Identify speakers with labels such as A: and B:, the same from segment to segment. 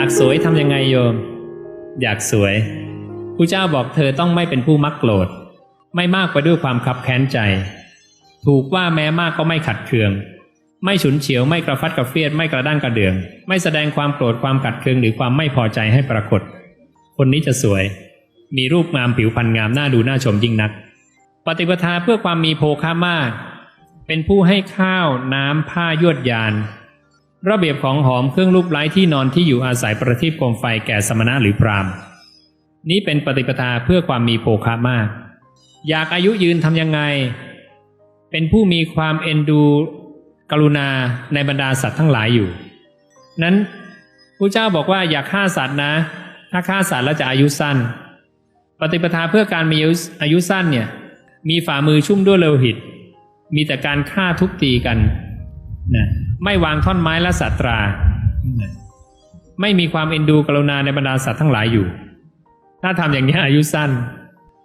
A: ากสวยทำยังไงโยม อยากสวยผู้เจ้าบอกเธอต้องไม่เป็นผู้มักโกรธ ไม่มากไปด้วยความขับแค้นใจ ถูกว่าแม้มากก็ไม่ขัดเคือง ไม่ฉุนเฉียวไม่กระฟัดกระเฟียดไม่กระด้างกระเดือง ไม่แสดงความโกรธความขัดเคืองหรือความไม่พอใจให้ปรากฏ คนนี้จะสวย มีรูปงามผิวพรรณงามน่าดูน่าชมยิ่งนัก ปฏิปทาเพื่อความมีโภคะมาก เป็นผู้ให้ข้าวน้ำผ้ายวดยาน ระเบียบของหอมเครื่องรูปไล้ที่นอนที่อยู่อาศัยประทีปโคมไฟแก่สมณะหรือพราหมณ์นี้เป็นปฏิปทาเพื่อความมีโภคะมาก อยากอายุยืนทำยังไง เป็นผู้มีความเอ็นดูกรุณาในบรรดาสัตว์ทั้งหลายอยู่ นั้นพระเจ้าบอกว่าอย่าฆ่าสัตว์นะ ถ้าฆ่าสัตว์แล้วจะอายุสั้น ปฏิปทาเพื่อการมีอายุอายุสั้นเนี่ย มีฝ่ามือชุ่มด้วยโลหิต มีแต่การฆ่าทุบตีกันนะ ไม่วางท่อนไม้และสัตรานะไม่มีความเอ็นดูกรุณาในบรรดาสัตว์ทั้งหลายอยู่ ถ้าทำอย่างนี้อายุสั้น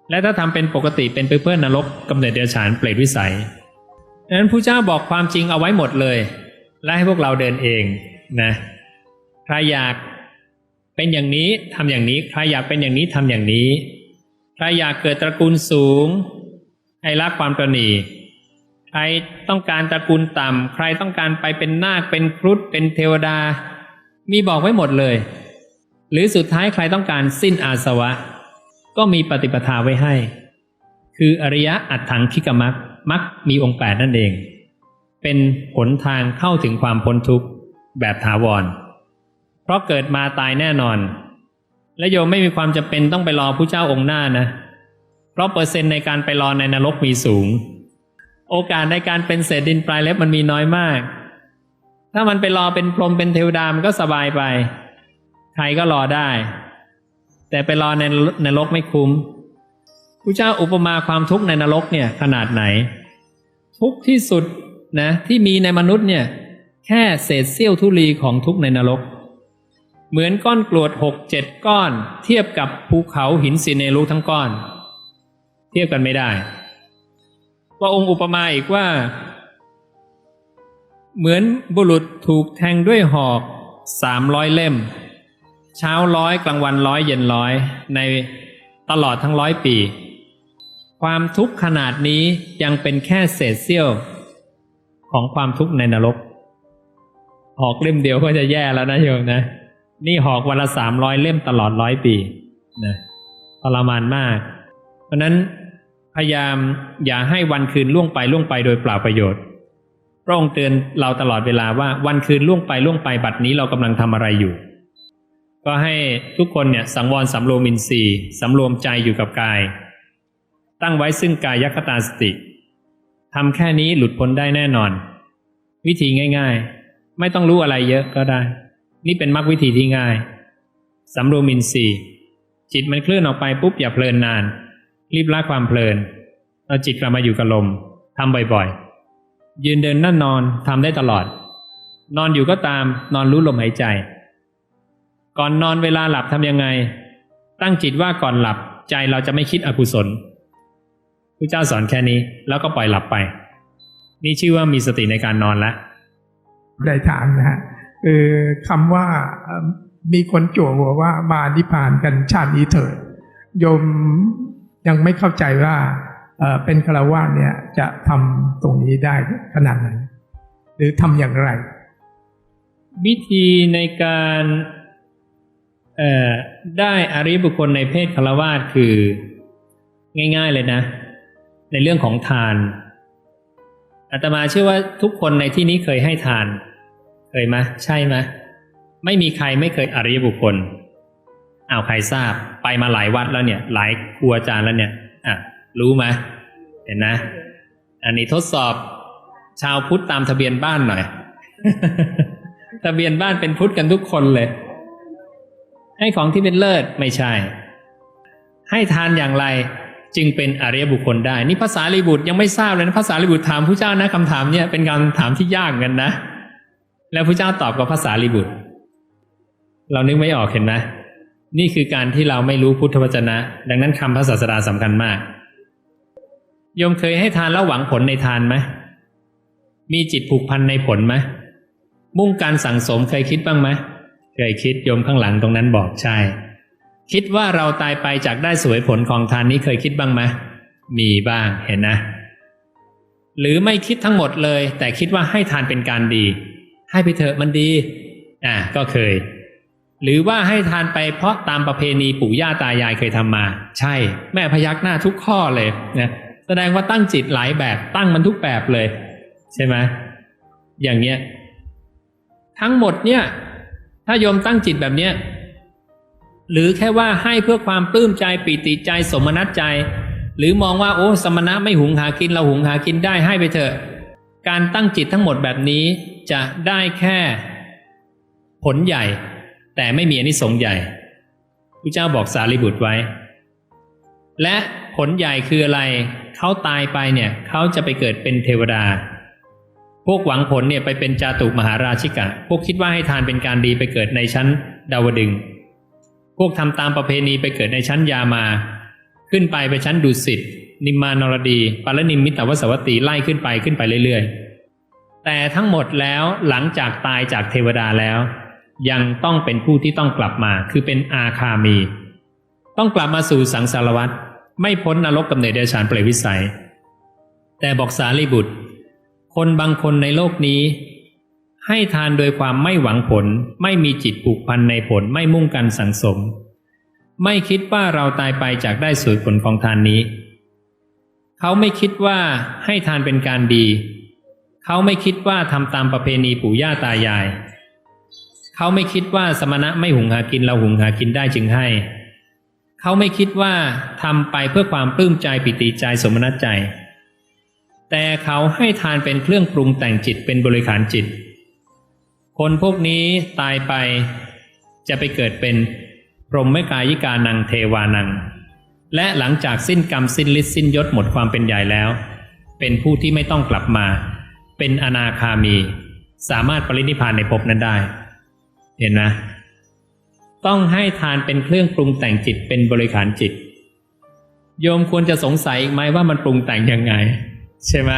A: และถ้าทำเป็นปกติเป็นไปเพื่อนนรกกำเนิดเดรัจฉานเปรตวิสัยดังนั้นผู้เจ้าบอกความจริงเอาไว้หมดเลย และให้พวกเราเดินเองนะใครอยากเป็นอย่างนี้ทำอย่างนี้ ใครอยากเป็นอย่างนี้ทำอย่างนี้ ใครอยากเกิดตระกูลสูง ให้รักความประณีใค รต้องการตระกูลต่ำ ใครต้องการไปเป็นนาค เป็นครุฑ เป็นเทวดา มีบอกไว้หมดเลย หรือสุดท้ายใครต้องการสิ้นอาสวะ ก็มีปฏิปทาไว้ให้ คืออริยะอัตถังคิกมักมักมีองค์แปดนั่นเอง เป็นหนทางเข้าถึงความพ้นทุกข์แบบถาวร เพราะเกิดมาตายแน่นอน และโยมไม่มีความจำเป็นต้องไปรอผู้เจ้าองค์หน้านะ เพราะเปอร์เซ็นต์ในการไปรอในนรกมีสูง โอกาสในการเป็นเศษดินปลายเล็บมันมีน้อยมาก ถ้ามันไปรอเป็นพรหมเป็นเทวดามันก็สบายไป ใครก็รอได้ แต่ไปรอในนรกไม่คุ้มพระเจ้าอุปมาความทุกข์ในนรกเนี่ยขนาดไหน ทุกข์ที่สุดนะที่มีในมนุษย์เนี่ย แค่เศษเสี้ยวทุลีของทุกข์ในนรก เหมือนก้อนกรวดหกเจ็ดก้อน เทียบกับภูเขาหินซีเนรุทั้งก้อน เทียบกันไม่ได้ พระองค์อุปมาอีกว่า เหมือนบุรุษถูกแทงด้วยหอกสามร้อยเล่ม เช้าร้อยกลางวันร้อยเย็นร้อยในตลอดทั้งร้อยปี ความทุกข์ขนาดนี้ยังเป็นแค่เศษเสี้ยวของความทุกข์ในนรก หอกเล่มเดียวก็จะแย่แล้วนะโยมนะ นี่หอกวันละสามร้อยเล่มตลอดร้อยปีนะทรมานมาก เพราะนั้น พยายามอย่าให้วันคืนล่วงไปล่วงไปโดยเปล่าประโยชน์ พระองค์เตือนเราตลอดเวลาว่าวันคืนล่วงไปล่วงไปบัดนี้เรากำลังทำอะไรอยู่ ก็ให้ทุกคนเนี่ยสังวรสำรวมอินทรีย์สำรวมใจอยู่กับกาย ตั้งไว้ซึ่งกายยัคตาสติทำแค่นี้หลุดพ้นได้แน่นอน วิธีง่าย ๆ ไม่ต้องรู้อะไรเยอะก็ได้ นี่เป็นมรรควิธีที่ง่ายสำรวมอินทรีย์ จิตมันเคลื่อนออกไปปุ๊บอย่าเพลินนาน รีบละความเพลินเอาจิตกลับมาอยู่กับลมทำบ่อยๆ ยืนเดินนั่งนอนทำได้ตลอด นอนอยู่ก็ตามนอนรู้ลมหายใจ ก่อนนอนเวลาหลับทำยังไง ตั้งจิตว่าก่อนหลับใจเราจะไม่คิดอกุศลพระเจ้าสอนแค่นี้แล้วก็ปล่อยหลับไป นี่ชื่อว่ามีสติในการนอนแล้ว
B: ได้ถามนะฮะคือคำว่ามีคนจั่วหัวว่ามานิพานกันชาตินี้เถิดยม ยังไม่เข้าใจว่าเป็นฆราวาสเนี่ยจะทำตรงนี้ได้ขนาดไหนหรือทำอย่างไร
A: วิธีในการได้อริยบุคคลในเพศคาวาสคือง่าย ๆเลยนะ ในเรื่องของทานอาตมาเชื่อว่าทุกคนในที่นี้เคยให้ทาน เคยไหมใช่ไหมไม่มีใครไม่เคยอริยบุคคล อ้าวใครทราบไปมาหลายวัดแล้วเนี่ย หลายครูอาจารย์แล้วเนี่ยอะรู้ไหมเห็นนะ อันนี้ทดสอบชาวพุทธตามทะเบียนบ้านหน่อย ทะเบียนบ้านเป็นพุทธกันทุกคนเลย ให้ของที่เป็นเลิศไม่ใช่ ให้ทานอย่างไรจึงเป็นอริยบุคคลได้ นี่ภาษาลิบุตรยังไม่ทราบเลยนะภาษาลิบุตรถามผู้เจ้านะคำถามเนี่ยเป็นการถามที่ยากเหมือนกันนะ แล้วผู้เจ้าตอบกับภาษาลิบุตร เรานึกไม่ออกเห็นไหม นี่คือการที่เราไม่รู้พุทธวจนะ ดังนั้นคำพระศาสดาสำคัญมาก โยมเคยให้ทานแล้วหวังผลในทานไหมมีจิตผูกพันในผลไหมมุ่งการสั่งสมเคยคิดบ้างไหมเคยคิดโยมข้างหลังตรงนั้นบอกใช่ คิดว่าเราตายไปจากได้สวยผลของทานนี้เคยคิดบ้างไหมมีบ้างเห็นนะ หรือไม่คิดทั้งหมดเลย แต่คิดว่าให้ทานเป็นการดี ให้ไปเถอะมันดี อ่าก็เคย หรือว่าให้ทานไปเพราะตามประเพณีปู่ย่าตายายเคยทำมา ใช่ แม่พยักหน้าทุกข้อเลยนะแสดงว่าตั้งจิตหลายแบบตั้งมันทุกแบบเลย ใช่ไหมอย่างเนี้ยทั้งหมดเนี่ย ถ้าโยมตั้งจิตแบบเนี้ยหรือแค่ว่าให้เพื่อความปลื้มใจปีติใจสมนัตใจ หรือมองว่าโอ้สมณะไม่หุงหากินเราหุงหากินได้ให้ไปเถอะ การตั้งจิตทั้งหมดแบบนี้จะได้แค่ผลใหญ่ แต่ไม่มีอนิสงส์ใหญ่พระเจ้าบอกสารีบุตรไว้ และผลใหญ่คืออะไร เขาตายไปเนี่ยเขาจะไปเกิดเป็นเทวดา พวกหวังผลเนี่ยไปเป็นจาตุมหาราชิกะ พวกคิดว่าให้ทานเป็นการดีไปเกิดในชั้นดาวดึง พวกทำตามประเพณีไปเกิดในชั้นยามา ขึ้นไปไปชั้นดุสิต นิมมานรดีปารนิมมิตวสวัตตีไล่ขึ้นไปขึ้นไปเรื่อยๆแต่ทั้งหมดแล้วหลังจากตายจากเทวดาแล้ว ยังต้องเป็นผู้ที่ต้องกลับมา คือเป็นอาคามี ต้องกลับมาสู่สังสารวัฏไม่พ้นนรกกำเนิดเดรัจฉานเปรตวิสัย แต่บอกสารีบุตร คนบางคนในโลกนี้ ให้ทานโดยความไม่หวังผล ไม่มีจิตผูกพันในผลไม่มุ่งกันสังสม ไม่คิดว่าเราตายไปจากได้สวยผลของทานนี้ เขาไม่คิดว่าให้ทานเป็นการดี เขาไม่คิดว่าทำตามประเพณีปู่ย่าตายาย เขาไม่คิดว่าสมณะไม่หุงหากินเราหุงหากินได้จึงให้ เขาไม่คิดว่าทำไปเพื่อความปลื้มใจปิติใจสมนัตใจ แต่เขาให้ทานเป็นเครื่องปรุงแต่งจิตเป็นบริขารจิต คนพวกนี้ตายไปจะไปเกิดเป็นพรหมไม่กายิกานังเทวานัง และหลังจากสิ้นกรรมสิ้นฤทธิ์สิ้นยศหมดความเป็นใหญ่แล้ว เป็นผู้ที่ไม่ต้องกลับมา เป็นอนาคามี สามารถปรินิพานในภพนั้นได้ เห็นไหมต้องให้ทานเป็นเครื่องปรุงแต่งจิตเป็นบริขารจิต โยมควรจะสงสัยอีกไหมว่ามันปรุงแต่งยังไง ใช่ไหม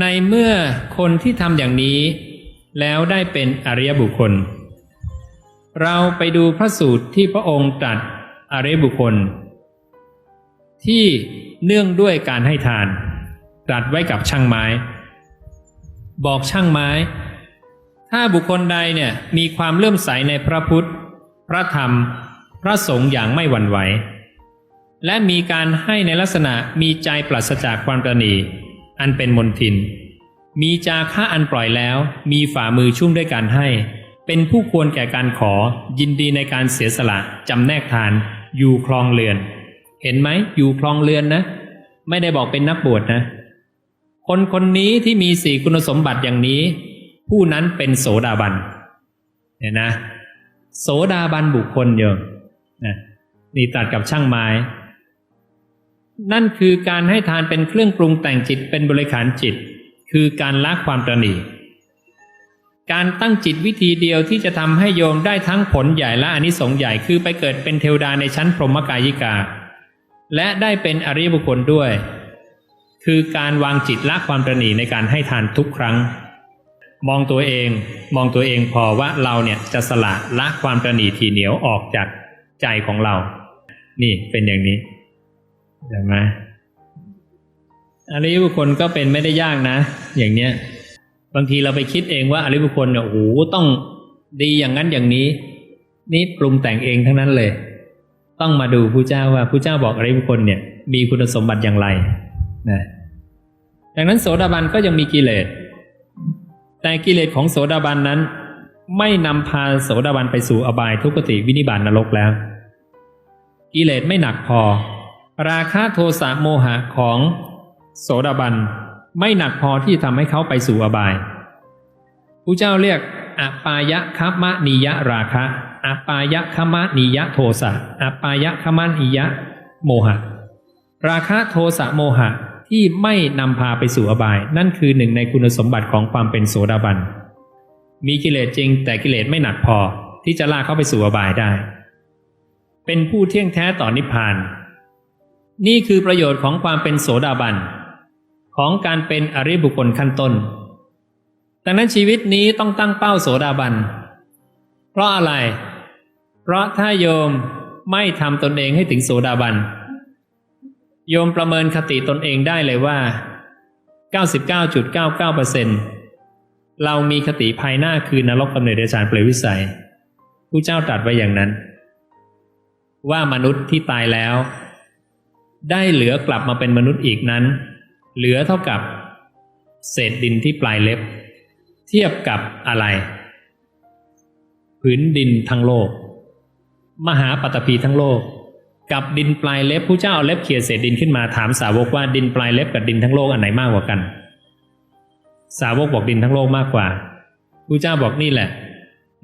A: ในเมื่อคนที่ทำอย่างนี้ แล้วได้เป็นอริยบุคคล เราไปดูพระสูตรที่พระองค์ตรัสอริยบุคคล ที่เนื่องด้วยการให้ทาน ตรัสไว้กับช่างไม้ บอกช่างไม้ ถ้าบุคคลใดเนี่ยมีความเลื่อมใสในพระพุทธ พระธรรม พระสงฆ์อย่างไม่หวั่นไหว และมีการให้ในลักษณะมีใจปราศจากความตระหนีอันเป็นมนทิน มีจาค่าอันปล่อยแล้ว มีฝ่ามือชุ่มด้วยการให้ เป็นผู้ควรแก่การขอ ยินดีในการเสียสละจำแนกทาน อยู่คลองเรือน เห็นไหมอยู่คลองเรือนนะ ไม่ได้บอกเป็นนักบวชนะ คนคนนี้ที่มีสี่คุณสมบัติอย่างนี้ ผู้นั้นเป็นโสดาบันเห็นนะ โสดาบันบุคคลเยอะนะนี่ตัดกับช่างไม้ นั่นคือการให้ทานเป็นเครื่องปรุงแต่งจิตเป็นบริขารจิต คือการละความตระนีการตั้งจิตวิธีเดียวที่จะทำให้โยมได้ทั้งผลใหญ่และอนิสงส์ใหญ่คือไปเกิดเป็นเทวดาในชั้นพรหมกายิกา และได้เป็นอริยบุคคลด้วย คือการวางจิตละความตระนีในการให้ทานทุกครั้ง มองตัวเองมองตัวเองพอว่าเราเนี่ยจะสละละความตระหนี่ทีเหนียวออกจากใจของเรา นี่เป็นอย่างนี้เห็นไหมอริยบุคคลก็เป็นไม่ได้ยากนะ อย่างเนี้ย บางทีเราไปคิดเองว่าอริยบุคคลเนี่ยโอ้โหต้องดีอย่างนั้นอย่างนี้ นี่ปรุงแต่งเองทั้งนั้นเลย ต้องมาดูผู้เจ้าว่าผู้เจ้าบอกอริยบุคคลเนี่ย มีคุณสมบัติอย่างไรนะดังนั้นโสดาบันก็ยังมีกิเลส แต่กิเลสของโสดาบันนั้น ไม่นำพาโสดาบันไปสู่อบายทุกติวินิบาตนรกแล้ว กิเลสไม่หนักพอ ราคะโทสะโมหะของโสดาบันไม่หนักพอที่ทำให้เขาไปสู่อบายผู้เจ้าเรียกอปายะคมะนิยะราคะอปายะคมะนิยะโทสะอปายะคมะนิยะโมหะ ราคะโทสะโมหะ ที่ไม่นำพาไปสู่อบาย นั่นคือหนึ่งในคุณสมบัติของความเป็นโสดาบัน มีกิเลสจริง แต่กิเลสไม่หนักพอที่จะลากเข้าไปสู่อบายได้ เป็นผู้เที่ยงแท้ต่อนิพพาน นี่คือประโยชน์ของความเป็นโสดาบัน ของการเป็นอริบุคคลขั้นต้น ดังนั้นชีวิตนี้ต้องตั้งเป้าโสดาบัน เพราะอะไร เพราะถ้าโยมไม่ทำตนเองให้ถึงโสดาบัน โยมประเมินคติตนเองได้เลยว่า 99.99%เรามีคติภายหน้าคือนรกกำเนิดเดชานเปรวิสัย ผู้เจ้าตรัสไว้อย่างนั้น ว่ามนุษย์ที่ตายแล้ว ได้เหลือกลับมาเป็นมนุษย์อีกนั้น เหลือเท่ากับ เศษดินที่ปลายเล็บ เทียบกับอะไรผืนดินทั้งโลก มหาปัตภีทั้งโลก กับดินปลายเล็บผู้เจ้าเอาเล็บเขี่ยเศษดินขึ้นมาถามสาวกว่าดินปลายเล็บกับดินทั้งโลกอันไหนมากกว่ากัน สาวกบอกดินทั้งโลกมากกว่าผู้เจ้าบอกนี่แหละ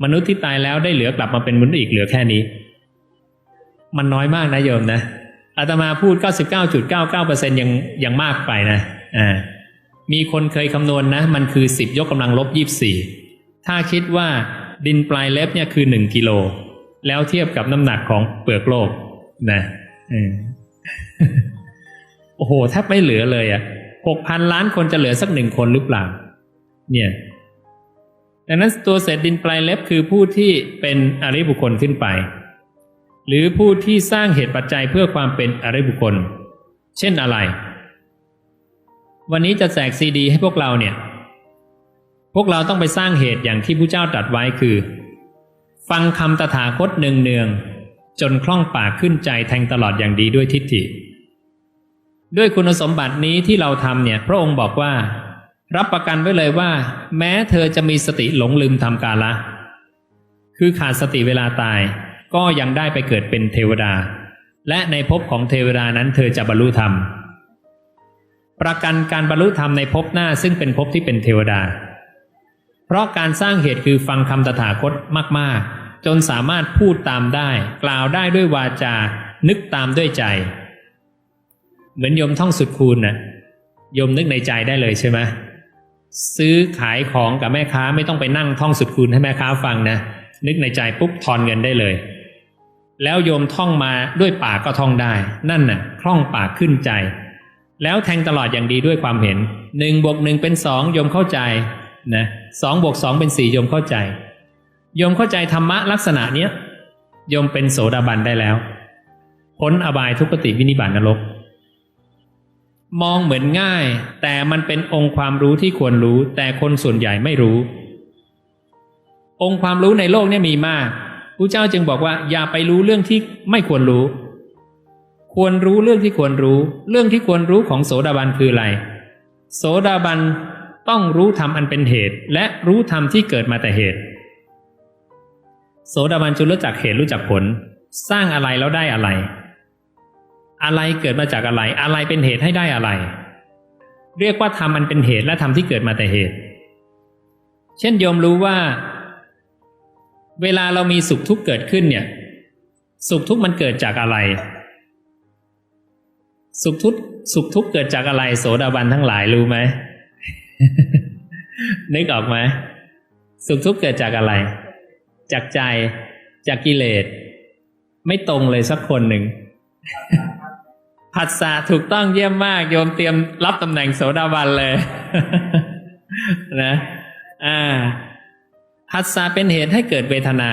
A: มนุษย์ที่ตายแล้วได้เหลือกลับมาเป็นมนุษย์อีกเหลือแค่นี้ มันน้อยมากนะโยมนะอาตมาพูด 99.99%ยังยังมากไปนะอ่ามีคนเคยคำนวณนะมันคือ 10 ยกกำลังลบ 24 ถ้าคิดว่าดินปลายเล็บเนี่ยคือ 1 กิโล แล้วเทียบกับน้ำหนักของเปลือกโลก นะโอ้โหแทบไม่เหลือเลยอะ่ะหกพันล้านคนจะเหลือสักหนึ่งคนหรือเปล่า เนี่ยดังนั้นตัวเศษดินปลายเล็บคือผู้ที่เป็นอริบุคคลขึ้นไป หรือผู้ที่สร้างเหตุปัจจัยเพื่อความเป็นอริบุคคล เช่นอะไร วันนี้จะแจกซีดี ให้พวกเราเนี่ย พวกเราต้องไปสร้างเหตุอย่างที่พระเจ้าตรัสไว้คือ ฟังคำตถาคตเนืองๆ จนคล่องปากขึ้นใจแทงตลอดอย่างดีด้วยทิฏฐิ ด้วยคุณสมบัตินี้ที่เราทำเนี่ยพระองค์บอกว่า รับประกันไว้เลยว่า แม้เธอจะมีสติหลงลืมทำกาละ คือขาดสติเวลาตาย ก็ยังได้ไปเกิดเป็นเทวดา และในภพของเทวดานั้นเธอจะบรรลุธรรม ประกันการบรรลุธรรมในภพหน้าซึ่งเป็นภพที่เป็นเทวดา เพราะการสร้างเหตุคือฟังคำตถาคตมากๆ จนสามารถพูดตามได้ กล่าวได้ด้วยวาจา นึกตามด้วยใจ เหมือนโยมท่องสุดคูณนะ่ะโยมนึกในใจได้เลยใช่ไหมซื้อขายของกับแม่ค้าไม่ต้องไปนั่งท่องสุดคูณให้แม่ค้าฟังนะนึกในใจปุ๊บทอนเงินได้เลย แล้วโยมท่องมาด้วยปากก็ท่องได้ นั่นน่ะคล่องปากขึ้นใจ แล้วแทงตลอดอย่างดีด้วยความเห็นหนึ่งบวกหนึ่งเป็นสองโยมเข้าใจนะสองบวกสองเป็นสี่โยมเข้าใจ โยมเข้าใจธรรมะลักษณะเนี้ยโยมเป็นโสดาบันได้แล้ว พ้นอบายทุกขติวินิบาตนรก มองเหมือนง่าย แต่มันเป็นองค์ความรู้ที่ควรรู้ แต่คนส่วนใหญ่ไม่รู้ องค์ความรู้ในโลกเนี่ยมีมากพระเจ้าจึงบอกว่า อย่าไปรู้เรื่องที่ไม่ควรรู้ ควรรู้เรื่องที่ควรรู้ เรื่องที่ควรรู้ของโสดาบันคืออะไร โสดาบันต้องรู้ธรรมอันเป็นเหตุ และรู้ธรรมที่เกิดมาแต่เหตุ โสดาบันจุรู้จักเหตุรู้จักผล สร้างอะไรแล้วได้อะไร อะไรเกิดมาจากอะไร อะไรเป็นเหตุให้ได้อะไร เรียกว่าธรรมอันเป็นเหตุและธรรมที่เกิดมาแต่เหตุ เช่นโยมรู้ว่า เวลาเรามีสุขทุกข์เกิดขึ้นเนี่ย สุขทุกข์มันเกิดจากอะไร สุขทุกข์สุขทุกข์เกิดจากอะไร โสดาบันทั้งหลายรู้ไหมนึกออกไหมสุขทุกข์เกิดจากอะไร จากใจจากกิเลส ไม่ตรงเลยสักคนหนึ่งผัสสะถูกต้องเยี่ยมมาก โยมเตรียมรับตำแหน่งโสดาบันเลย นะอ่าผัสสะเป็นเหตุให้เกิดเวทนา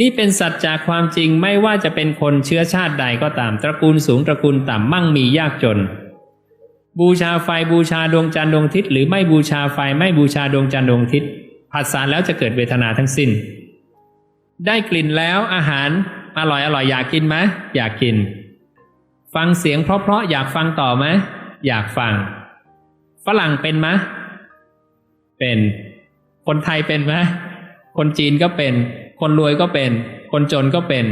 A: นี่เป็นสัจจากความจริงไม่ว่าจะเป็นคนเชื้อชาติใดก็ตาม ตระกูลสูงตระกูลต่ำมั่งมียากจน บูชาไฟบูชาดวงจันทร์ดวงอาทิตย์หรือไม่บูชาไฟไม่บูชาดวงจันทร์ดวงอาทิตย์ ผัสสะแล้วจะเกิดเวทนาทั้งสิ้น ได้กลิ่นแล้วอาหารอร่อยอร่อยอยากกินไหมอยากกิน ฟังเสียงเพราะๆอยากฟังต่อไหมอยากฟัง ฝรั่งเป็นไหมเป็น คนไทยเป็นไหมคนจีนก็เป็น คนรวยก็เป็น คนจนก็เป็น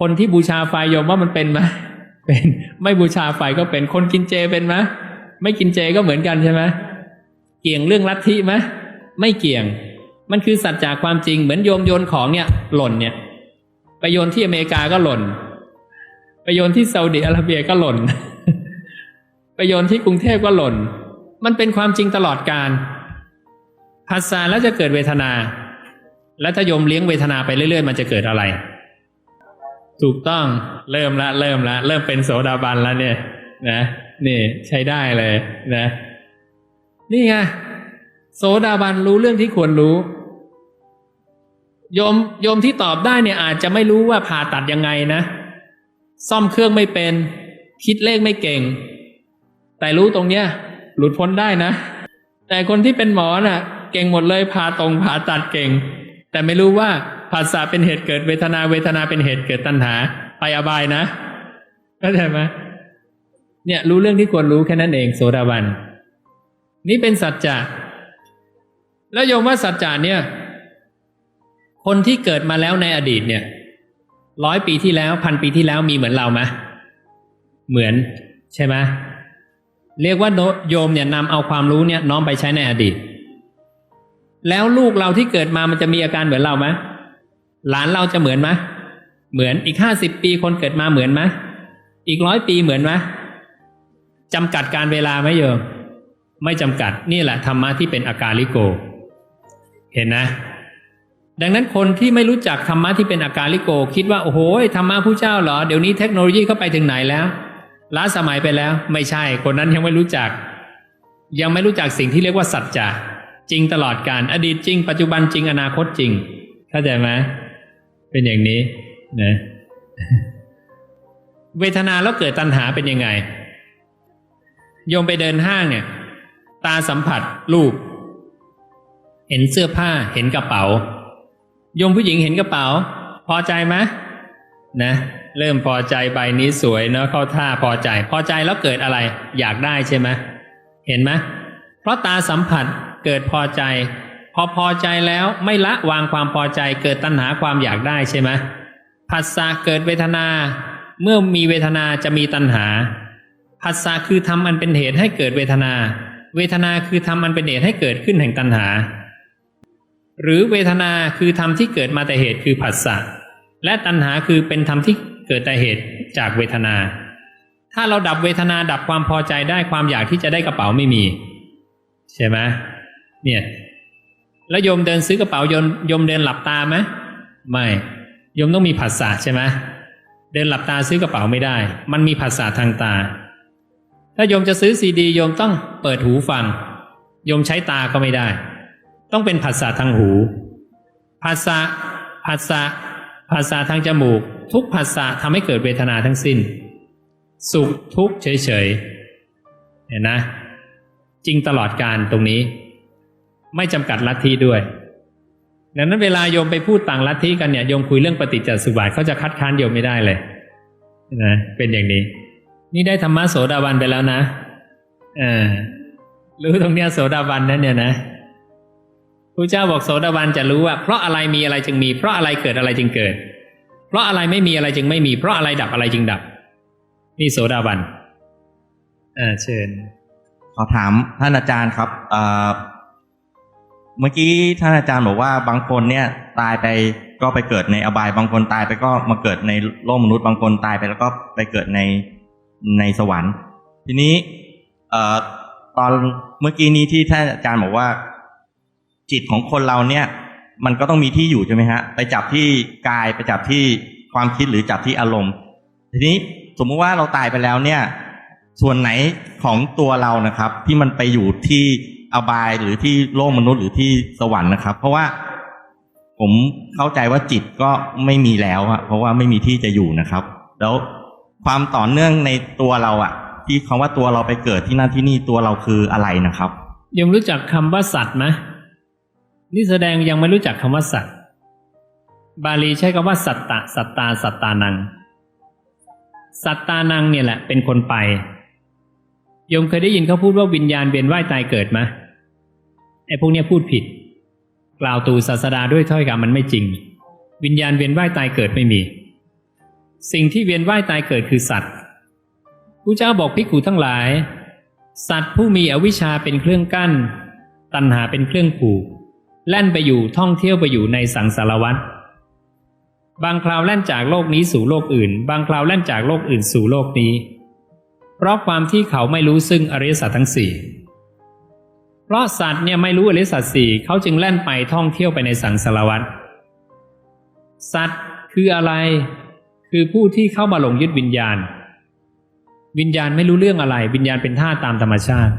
A: คนที่บูชาไฟยมว่ามันเป็นไหมเป็น ไม่บูชาไฟก็เป็น คนกินเจเป็นไหมไม่กินเจก็เหมือนกันใช่ไหมเกี่ยงเรื่องลัทธิไหม ไม่เกี่ยง มันคือสัจจากความจริงเหมือนโยมโยนของเนี่ย หล่นเนี่ย ไปโยนที่อเมริกาก็หล่น ไปโยนที่ซาอุดิอาระเบียก็หล่น ไปโยนที่กรุงเทพก็หล่น มันเป็นความจริงตลอดการภาษาแล้วจะเกิดเวทนา แล้วถ้าโยมเลี้ยงเวทนาไปเรื่อย ๆ มันจะเกิดอะไร ถูกต้องเริ่มละ เริ่มละ เริ่มเป็นโสดาบันแล้วเนี่ย นะนี่ใช้ได้เลยนะ นี่ไง โสดาบันรู้เรื่องที่ควรรู้โยมโยมที่ตอบได้เนี่ยอาจจะไม่รู้ว่าผ่าตัดยังไงนะ ซ่อมเครื่องไม่เป็น คิดเลขไม่เก่ง แต่รู้ตรงเนี้ย หลุดพ้นได้นะ แต่คนที่เป็นหมอน่ะ เก่งหมดเลยผ่าตรงผ่าตัดเก่ง แต่ไม่รู้ว่าภาษาเป็นเหตุเกิดเวทนาเวทนาเป็นเหตุเกิดตัณหา ไปอบายนะเข้าใจไหมเนี่ยรู้เรื่องที่ควรรู้แค่นั้นเองโสดาบัน นี่เป็นสัจจะ แล้วโยมว่าสัจจะเนี่ย คนที่เกิดมาแล้วในอดีตเนี่ยร้อยปีที่แล้วพันปีที่แล้วมีเหมือนเราไหมเหมือนใช่ไหมเรียกว่าโยมเนี่ยนำเอาความรู้เนี่ยน้อมไปใช้ในอดีต แล้วลูกเราที่เกิดมามันจะมีอาการเหมือนเราไหมหลานเราจะเหมือนไหมเหมือนอีกห้าสิบปีคนเกิดมาเหมือนไหมอีกร้อยปีเหมือนไหมจำกัดการเวลาไหมโยม ไม่จำกัดนี่แหละธรรมะที่เป็นอาการลิโก เห็นนะ ดังนั้นคนที่ไม่รู้จักธรรมะที่เป็นอาการลิโก คิดว่าโอ้โหธรรมะผู้เจ้าเหรอ เดี๋ยวนี้เทคโนโลยีเข้าไปถึงไหนแล้ว ล้าสมัยไปแล้ว ไม่ใช่ คนนั้นยังไม่รู้จัก ยังไม่รู้จักสิ่งที่เรียกว่าสัจจะจริงตลอดการอดีตจริง ปัจจุบันจริงอนาคตจริง เข้าใจไหมเป็นอย่างนี้นะเวทนาแล้วเกิดตัณหาเป็นยังไงโยมไปเดินห้างเนี่ย ตาสัมผัสรูป เห็นเสื้อผ้าเห็นกระเป๋า โยมผู้หญิงเห็นกระเป๋า พอใจไหมนะ เริ่มพอใจใบนี้สวยเนาะเข้าท่าพอใจ พอใจแล้วเกิดอะไร อยากได้ใช่ไหมเห็นไหมเพราะตาสัมผัสเกิดพอใจ พอพอใจแล้วไม่ละวางความพอใจเกิดตัณหาความอยากได้ใช่ไหมผัสสะเกิดเวทนา เมื่อมีเวทนาจะมีตัณหาผัสสะคือทำอันเป็นเหตุให้เกิดเวทนา เวทนาคือทำอันเป็นเหตุให้เกิดขึ้นแห่งตัณหา หรือเวทนาคือธรรมที่เกิดมาแต่เหตุคือผัสสะและตัณหาคือเป็นธรรมที่เกิดแต่เหตุจากเวทนา ถ้าเราดับเวทนาดับความพอใจได้ความอยากที่จะได้กระเป๋าไม่มี ใช่ไหมเนี่ยแล้วโยมเดินซื้อกระเป๋าโยมโยมเดินหลับตาไหมไม่โยมต้องมีผัสสะใช่ไหมเดินหลับตาซื้อกระเป๋าไม่ได้ มันมีผัสสะทางตา ถ้าโยมจะซื้อซีดีโยมต้องเปิดหูฟังโยมใช้ตาก็ไม่ได้ ต้องเป็นผัสสะทางหูผัสสะผัสสะผัสสะทางจมูก ทุกผัสสะทำให้เกิดเวทนาทั้งสิ้น สุขทุกข์เฉยๆเห็นนะ จริงตลอดการตรงนี้ ไม่จำกัดลัทธิด้วยดังนั้นเวลาโยมไปพูดต่างลัทธิกันเนี่ยโยมคุยเรื่องปฏิจจสุบาทเขาจะคัดค้านโยมไม่ได้เลยนะเป็นอย่างนี้ นี่ได้ธรรมะโสดาบันไปแล้วนะเออรู้ตรงเนี้ยโสดาบันนั่นเนี่ยนะ พระเจ้าบอกโสดาบันจะรู้ว่า เพราะอะไรมีอะไรจึงมี เพราะอะไรเกิดอะไรจึงเกิด เพราะอะไรไม่มีอะไรจึงไม่มี เพราะอะไรดับอะไรจึงดับ นี่โสดาบันอ่าเชิญ
C: ขอถามท่านอาจารย์ครับเมื่อกี้ท่านอาจารย์บอกว่าบางคนเนี่ยตายไปก็ไปเกิดในอบายบางคนตายไปก็มาเกิดในโลกมนุษย์บางคนตายไปแล้วก็ไปเกิดในในสวรรค์ ทีนี้เอ่อตอนเมื่อกี้นี้ที่ท่านอาจารย์บอกว่า จิตของคนเราเนี่ย มันก็ต้องมีที่อยู่ใช่ไหมฮะ ไปจับที่กายไปจับที่ความคิดหรือจับที่อารมณ์ ทีนี้สมมุติว่าเราตายไปแล้วเนี่ย ส่วนไหนของตัวเรานะครับ ที่มันไปอยู่ที่อบายหรือที่โลกมนุษย์หรือที่สวรรค์นะครับ เพราะว่าผมเข้าใจว่าจิตก็ไม่มีแล้วอะเพราะว่าไม่มีที่จะอยู่นะครับ แล้วความต่อเนื่องในตัวเราอะที่คำว่าตัวเราไปเกิดที่นั่นที่นี่ตัวเราคืออะไรนะครับ
A: ยมรู้จักคำว่าสัตว์ไหม นี่แสดงยังไม่รู้จักคำว่าสัตว์ บาลีใช้คำว่าสัตตะ สัตตา สัตตานัง สัตตานังเนี่ยแหละ เป็นคนไป โยมเคยได้ยินเขาพูดว่าวิญญาณเวียนว่ายตายเกิดไหมไอ้พวกเนี้ยพูดผิด กล่าวตูศาสดาด้วยถ้อยคำมันไม่จริง วิญญาณเวียนว่ายตายเกิดไม่มี สิ่งที่เวียนว่ายตายเกิดคือสัตว์ผู้เจ้าบอกภิกขุทั้งหลาย สัตว์ผู้มีอวิชชาเป็นเครื่องกั้น ตัณหาเป็นเครื่องผูก แล่นไปอยู่ท่องเที่ยวไปอยู่ในสังสารวัฏบางคราวแล่นจากโลกนี้สู่โลกอื่น บางคราวแล่นจากโลกอื่นสู่โลกนี้ เพราะความที่เขาไม่รู้ซึ่งอริยสัจทั้งสี่เพราะสัตว์เนี่ยไม่รู้อริยสัจสี่เขาจึงแล่นไปท่องเที่ยวไปในสังสารวัฏสัตว์คืออะไร คือผู้ที่เข้ามาหลงยึดวิญญาณ วิญญาณไม่รู้เรื่องอะไร วิญญาณเป็นท่าตามธรรมชาติ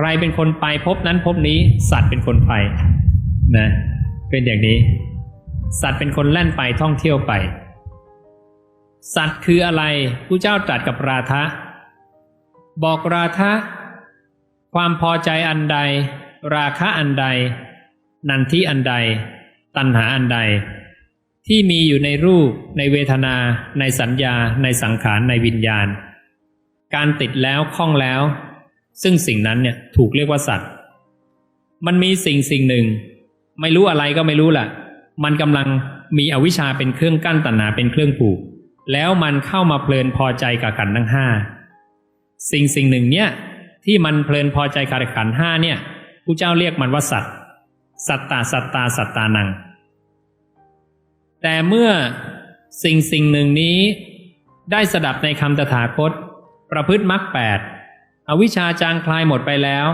A: ใครเป็นคนไปพบนั้นพบนี้ สัตว์เป็นคนไปนะเป็นอย่างนี้ สัตว์เป็นคนแล่นไปท่องเที่ยวไป สัตว์คืออะไรผู้เจ้าตรัสกับราทะบอกราทะความพอใจอันใด ราคะอันใด นันทิอันใด ตัณหาอันใด ที่มีอยู่ในรูป ในเวทนา ในสัญญา ในสังขารในวิญญาณ การติดแล้วคล้องแล้ว ซึ่งสิ่งนั้นเนี่ยถูกเรียกว่าสัตว์ มันมีสิ่งสิ่งหนึ่ง ไม่รู้อะไรก็ไม่รู้ล่ะ มันกำลังมีอวิชชาเป็นเครื่องกั้นตัณหาเป็นเครื่องผูก แล้วมันเข้ามาเพลินพอใจกับขันทั้งห้าสิ่งสิ่งหนึ่งเนี่ยที่มันเพลินพอใจกับขันห้าเนี่ยผู้เจ้าเรียกมันว่าสัตว์ สัตตาสัตตาสัตตานัง แต่เมื่อสิ่งสิ่งหนึ่งนี้ได้สดับในคำตถาคต ประพฤติมรรคแปด อวิชชาจางคลายหมดไปแล้ว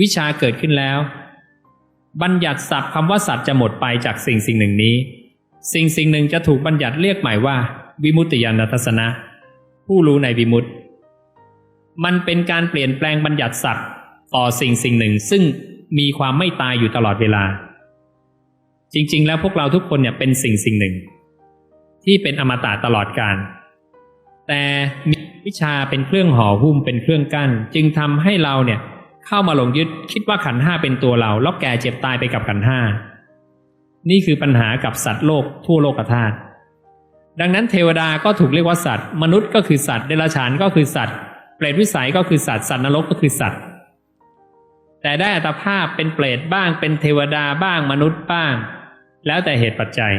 A: วิชาเกิดขึ้นแล้ว บัญญัติศัพท์คำว่าสัตว์จะหมดไปจากสิ่งสิ่งหนึ่งนี้ สิ่งสิ่งหนึ่งจะถูกบัญญัติเรียกหม่ว่า วิมุตติยานทัศนะ ผู้รู้ในวิมุตติมันเป็นการเปลี่ยนแปลงบัญญัติศัพท์ต่อสิ่งสิ่งหนึ่ง ซึ่งมีความไม่ตายอยู่ตลอดเวลา จริง ๆ แล้วพวกเราทุกคนเนี่ยเป็นสิ่งสิ่งหนึ่ง ที่เป็นอมตะตลอดการแต่มี วิชาเป็นเครื่องห่อหุ้มเป็นเครื่องกั้น จึงทำให้เราเนี่ยเข้ามาหลงยึดคิดว่าขันห้าเป็นตัวเราแล้วแก่เจ็บตายไปกับขันห้านี่คือปัญหากับสัตว์โลกทั่วโลกธาตุดังนั้นเทวดาก็ถูกเรียกว่าสัตว์ มนุษย์ก็คือสัตว์เดรัจฉานก็คือสัตว์ เปรตวิสัยก็คือสัตว์สัตว์นรกก็คือสัตว์ แต่ได้อัตภาพเป็นเปรตบ้างเป็นเทวดาบ้างมนุษย์บ้าง แล้วแต่เหตุปัจจัย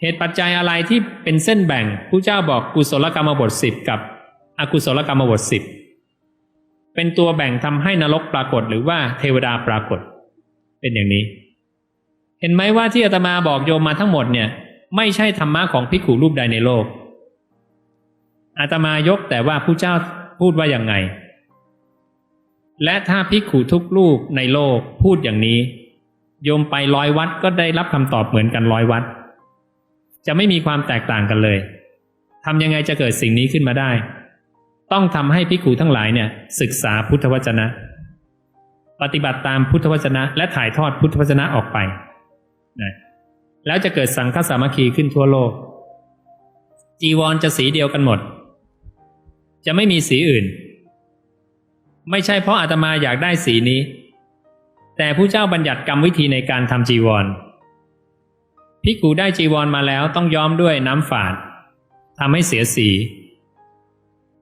A: เหตุปัจจัยอะไรที่เป็นเส้นแบ่งผู้เจ้าบอกกุศลกรรมบทสิบกับอกุศลกรรมบทสิบเป็นตัวแบ่งทำให้นรกปรากฏหรือว่าเทวดาปรากฏ เป็นอย่างนี้ เห็นไหมว่าที่อาตมาบอกโยมมาทั้งหมดเนี่ย ไม่ใช่ธรรมะของภิกขุรูปใดในโลกอาตมายกแต่ว่าผู้เจ้าพูดว่าอย่างไง และถ้าภิกขุทุกรูปในโลกพูดอย่างนี้ โยมไปร้อยวัดก็ได้รับคำตอบเหมือนกันร้อยวัด จะไม่มีความแตกต่างกันเลยทำยังไงจะเกิดสิ่งนี้ขึ้นมาได้ ต้องทำให้ภิกขุทั้งหลายเนี่ยศึกษาพุทธวจนะ ปฏิบัติตามพุทธวจนะ และถ่ายทอดพุทธวจนะออกไปนะแล้วจะเกิดสังฆสามัคคีขึ้นทั่วโลก จีวรจะสีเดียวกันหมด จะไม่มีสีอื่น ไม่ใช่เพราะอาตมาอยากได้สีนี้ แต่ผู้เจ้าบัญญัติกรรมวิธีในการทำจีวร ภิกขุได้จีวรมาแล้วต้องย้อมด้วยน้ำฝาดทำให้เสียสี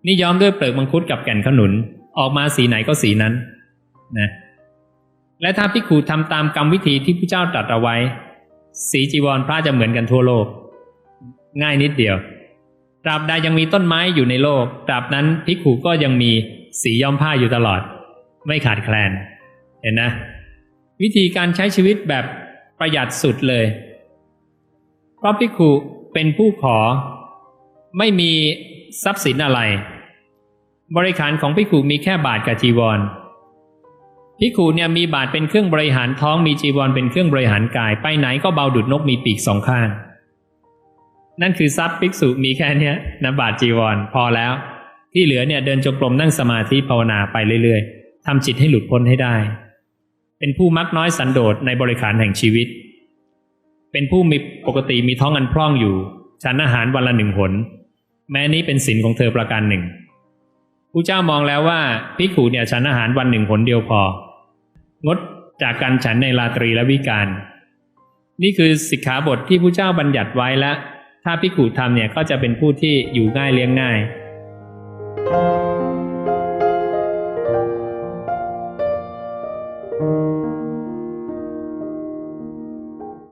A: นี่ย้อมด้วยเปลือกมังคุดกับแก่นขนุน ออกมาสีไหนก็สีนั้นนะและถ้าภิกขุทำตามกรรมวิธีที่พระเจ้าตรัสเอาไว้ สีจีวรพระจะเหมือนกันทั่วโลก ง่ายนิดเดียวตราบใดยังมีต้นไม้อยู่ในโลกตราบนั้นภิกขุก็ยังมีสีย้อมผ้าอยู่ตลอด ไม่ขาดแคลน เห็นนะ วิธีการใช้ชีวิตแบบประหยัดสุดเลย ราะภิกขุเป็นผู้ขอ ไม่มีทรัพย์สินอะไร บริขารของภิกขุมีแค่บาทกับจีวรภิกขุเนี่ยมีบาทเป็นเครื่องบริหารท้องมีจีวรเป็นเครื่องบริหารกาย ไปไหนก็เบาดุดนกมีปีกสองข้าง นั่นคือทรัพย์ภิกษุมีแค่นี้นะบาทจีวรพอแล้ว ที่เหลือเนี่ยเดินจงกรมนั่งสมาธิภาวนาไปเรื่อยๆทำจิตให้หลุดพ้นให้ได้ เป็นผู้มักน้อยสันโดษในบริขารแห่งชีวิต เป็นผู้มีปกติมีท้องอันพร่องอยู่ฉันอาหารวันละหนึ่งหน แม้นี้เป็นศีลของเธอประการหนึ่งผู้เจ้ามองแล้วว่าภิกขุเนี่ยฉันอาหารวันหนึ่งหนเดียวพอ งดจากการฉันในราตรีและวิการ นี่คือสิกขาบทที่ผู้เจ้าบัญญัติไว้และ ถ้าภิกขุทำเนี่ยก็จะเป็นผู้ที่อยู่ง่ายเลี้ยงง่าย
D: Thank